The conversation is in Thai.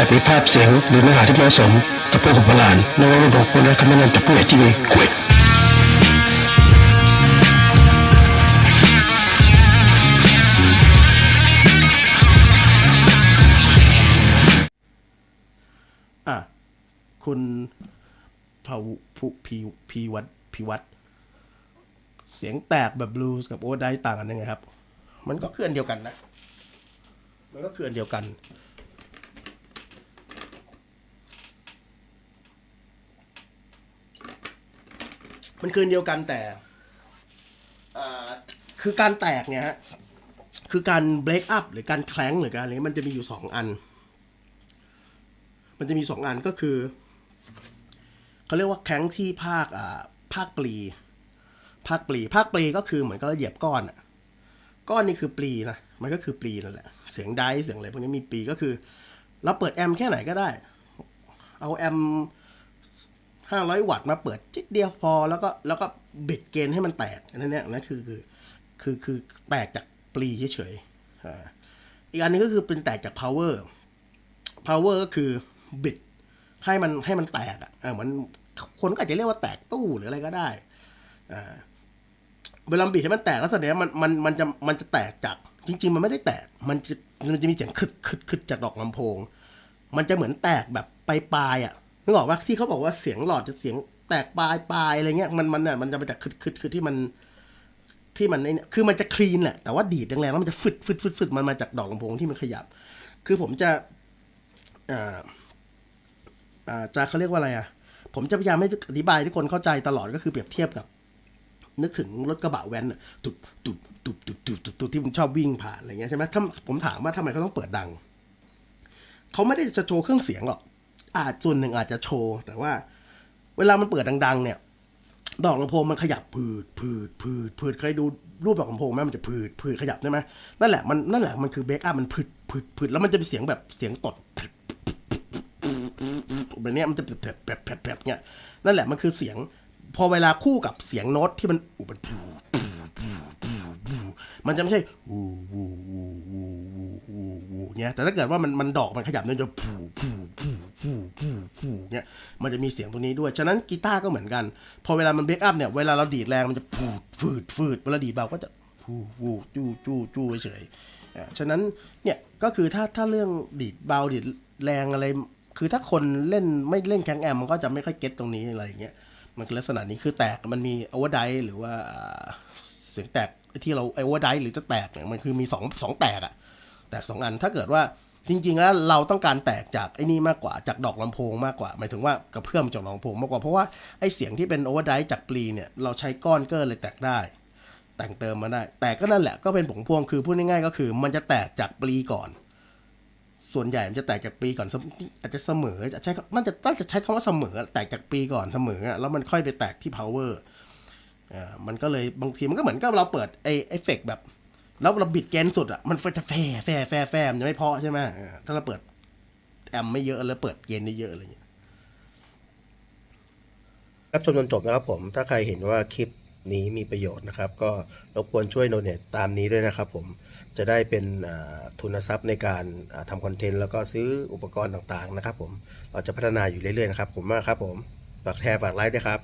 อาจมีภาพเสียงหรือเนื้อหาที่ไม่เหมาะสมต่อผู้ของโบราณในวันบอกควรและคำแนะนำจากผู้ใหญ่ที่มีเกียรอะคุณภาวุภูพีพีวัดพีวัดเสียงแตกแบบบลูส์กับโอเวอร์ไดต่างกันยังไงครับ มันก็เคืออันเดียวกันนะ มันก็เคืออันเดียวกัน มันคืออันเดียวกันแต่อ่าคือการแตกเนี่ยฮะคือการเบรกอัพหรือการแคลงหรือการอะไรมันจะมีอยู่สองอัน มันจะมีสองอันก็คือเขาเรียกว่าแข้งที่ภาคอ่าภาคปลี ภาคปลีภาคปลีก็คือเหมือนกับเราเหยียบก้อนอะก้อนนี่คือปลีนะมันก็คือปลีนั่นแหละ เสียงไดซ์เสียงอะไรพวกนี้มีปลีก็คือ เราเปิดแอมป์แค่ไหนก็ได้ เอาแอม ห้าร้อยวัตต์มาเปิดจิดเดียวพอ แล้วก็แล้วก็บิดเกณฑ์ให้มันแตกนั่นเนี่ยนั่นคือคือคือคือแตกจากปลีเฉยๆอ่าอีกอันนึงก็คือเป็นแตกจาก power power ก็คือบิดให้มันให้มันแตกอะเออเหมือนคนก็อาจจะเรียกว่าแตกตู้หรืออะไรก็ได้อ่าเวลาบิดให้มันแตกแล้วแสดงว่ามันมันมันจะมันจะแตกจากจริง ๆ มันไม่ได้แตก มันจะมันจะมีเสียงคึดคึดคึดจากดอกลำโพง มันจะเหมือนแตกแบบปลายปลายๆอะ นึกออกว่าที่เขาบอกว่าเสียงหลอดจะเสียงแตกปลายปลายอะไรเงี้ยมันมันเนี่ยมันจะมาจากคึดคึดคึดที่มันที่มันเนี่ยคือมันจะคลีนแหละแต่ว่าดีดแรงๆแล้วมันจะฟึดฟึดฟึดฟึดมันมาจากดอกลำโพงที่มันขยับ คือผมจะอ่าอ่าจะเขาเรียกว่าอะไรอะผมจะพยายามให้อธิบายให้ทุกคนเข้าใจตลอดก็คือเปรียบเทียบกับ นึกถึงรถกระบะแว้นตุบตุบตุบตุบตุบตุบตุบที่มันชอบวิ่งผ่านอะไรเงี้ยใช่ไหมถ้าผมถามว่าทำไมเขาต้องเปิดดัง เขาไม่ได้จะโชว์เครื่องเสียงหรอก อาจส่วนหนึ่งอาจจะโชว์ แต่ว่า เวลามันเปิดดัง ๆ เนี่ย ดอกลำโพงมันขยับพืดพืดพืดพืดเคยดูรูปดอกลำโพงไหมมันจะพืดพืดขยับใช่ไหมนั่นแหละมันนั่นแหละมันคือเบรกอัพมันพืดพืดพืดแล้วมันจะเป็นเสียงแบบเสียงตดแบบนี้มันจะแผลบแผลบแผลบแผลบเนี่ยนั่นแหละมันคือเสียง พอเวลาคู่กับเสียงโน้ตที่มันอุมันพูพูพูพูพูมันจะไม่ใช่วูวูวูวูวูวูเนี่ยแต่ถ้าเกิดว่ามันมันดอกมันขยับเนี่ยจะพูพูพูพูพูพู เนี่ยมันจะมีเสียงตรงนี้ด้วย ฉะนั้นกีตาร์ก็เหมือนกัน พอเวลามันเบรกอัพเนี่ยเวลาเราดีดแรงมันจะพูดฟืดฟืดเวลาดีดเบาก็จะฟูฟูจู้จู้จู้เฉยฉะนั้นเนี่ยก็คือถ้าถ้าเรื่องดีดเบาดีดแรงอะไร คือถ้าคนเล่นไม่เล่นแข้งแอมมันก็จะไม่ค่อยเก็ตตรงนี้อะไรอย่างเงี้ยมันคือลักษณะนี้คือแตกมันมีโอเวอร์ไดหรือว่าอ่าเสียงแตกที่เราโอเวอร์ไดหรือจะแตกเนี่ยมันคือมีสองสองแตกอะแตกสองอันถ้าเกิดว่า จริง ๆ แล้วเราต้องการแตกจากไอ้นี่มากกว่าจากดอกลำโพงมากกว่าหมายถึงว่ากระเพื่อมจากลำโพงมากกว่าเพราะว่าไอ้เสียงที่เป็นโอเวอร์ไดจากปลีเนี่ยเราใช้ก้อนเกินเลยแตกได้ แต่งเติมมาได้ แต่ก็นั่นแหละก็เป็นผงพวงคือพูดง่ายๆก็คือ มันจะแตกจากปลีก่อน ส่วนใหญ่มันจะแตกจากปีก่อนอาจจะเสมอจะใช้มันจะต้องจะใช้คำว่าเสมอ แตกจากปีก่อนเสมอแล้วมันค่อยไปแตกที่ power อ่ามันก็เลยบางทีมันก็เหมือนกับเราเปิดไอเอฟเฟกแบบ แล้วเราบิดเกนสุดอะมันแฟร์แฟร์แฟร์แฟร์มันจะไม่เพอใช่ไหมถ้าเราเปิด แอมไม่เยอะแล้วเปิดเกนเยอะอะไรอย่างเงี้ยรับชมจนจบนะครับผม ถ้าใครเห็นว่าคลิปนี้มีประโยชน์นะครับ ก็รบกวนช่วยโดเนทตามนี้ด้วยนะครับผมจะได้เป็นทุนทรัพย์ในการทำคอนเทนต์แล้วก็ซื้ออุปกรณ์ต่างๆนะครับผมเราจะพัฒนาอยู่เรื่อยๆนะครับผมมากครับผมฝากแชร์ฝากไลค์ด้วยครับ